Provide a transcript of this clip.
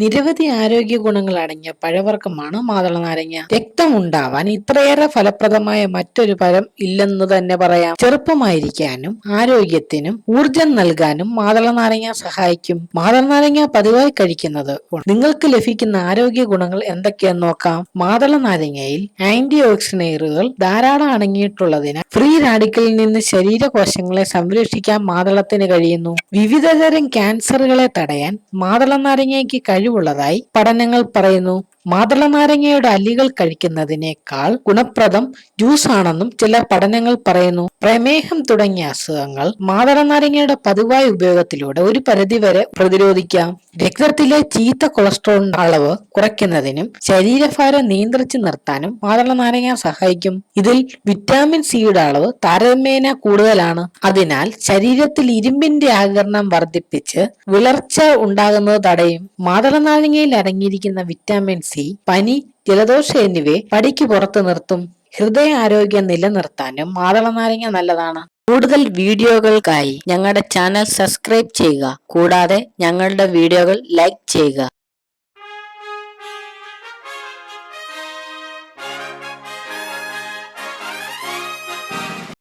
നിരവധി ആരോഗ്യ ഗുണങ്ങൾ അടങ്ങിയ പഴവർഗമാണ് മാതള നാരങ്ങ രക്തം ഉണ്ടാവാൻ ഇത്രയേറെ ഫലപ്രദമായ മറ്റൊരു ഫലം ഇല്ലെന്ന് തന്നെ പറയാം. ചെറുപ്പമായിരിക്കാനും ആരോഗ്യത്തിനും ഊർജം നൽകാനും മാതള നാരങ്ങ സഹായിക്കും. മാതള നാരങ്ങ പതിവായി കഴിക്കുന്നത് നിങ്ങൾക്ക് ലഭിക്കുന്ന ആരോഗ്യ ഗുണങ്ങൾ എന്തൊക്കെയെന്ന് നോക്കാം. മാതള നാരങ്ങയിൽ ആന്റി ഓക്സിഡന്റുകൾ ധാരാളം അടങ്ങിയിട്ടുള്ളതിനാൽ ഫ്രീ റാഡിക്കലിൽ നിന്ന് ശരീരകോശങ്ങളെ സംരക്ഷിക്കാൻ മാതളത്തിന് കഴിയുന്നു. വിവിധതരം ക്യാൻസറുകളെ തടയാൻ മാതള നാരങ്ങയ്ക്ക് കഴിവുള്ളതായി പഠനങ്ങൾ പറയുന്നു. മാതള നാരങ്ങയുടെ അല്ലികൾ കഴിക്കുന്നതിനേക്കാൾ ഗുണപ്രദം ജ്യൂസ് ആണെന്നും ചില പഠനങ്ങൾ പറയുന്നു. പ്രമേഹം തുടങ്ങിയ അസുഖങ്ങൾ മാതള നാരങ്ങയുടെ പതിവായ ഉപയോഗത്തിലൂടെ ഒരു പരിധിവരെ പ്രതിരോധിക്കാം. രക്തത്തിലെ ചീത്ത കൊളസ്ട്രോളിന്റെ അളവ് കുറയ്ക്കുന്നതിനും ശരീരഭാരം നിയന്ത്രിച്ചു നിർത്താനും മാതള നാരങ്ങ സഹായിക്കും. ഇതിൽ വിറ്റാമിൻ സിയുടെ അളവ് താരതമ്യേന കൂടുതലാണ്. അതിനാൽ ശരീരത്തിൽ ഇരുമ്പിന്റെ ആകരണം വർദ്ധിപ്പിച്ച് വിളർച്ച ഉണ്ടാകുന്നത് തടയും. മാതള നാരങ്ങയിൽ അടങ്ങിയിരിക്കുന്ന വിറ്റാമിൻ സി പനി ജലദോഷം എന്നിവയെ പടിക്ക് പുറത്തു നിർത്തും. ഹൃദയ ആരോഗ്യം നിലനിർത്താനും മാതള നാരങ്ങ നല്ലതാണ്. കൂടുതൽ വീഡിയോകൾക്കായി ഞങ്ങളുടെ ചാനൽ സബ്സ്ക്രൈബ് ചെയ്യുക. കൂടാതെ ഞങ്ങളുടെ വീഡിയോകൾ ലൈക്ക് ചെയ്യുക.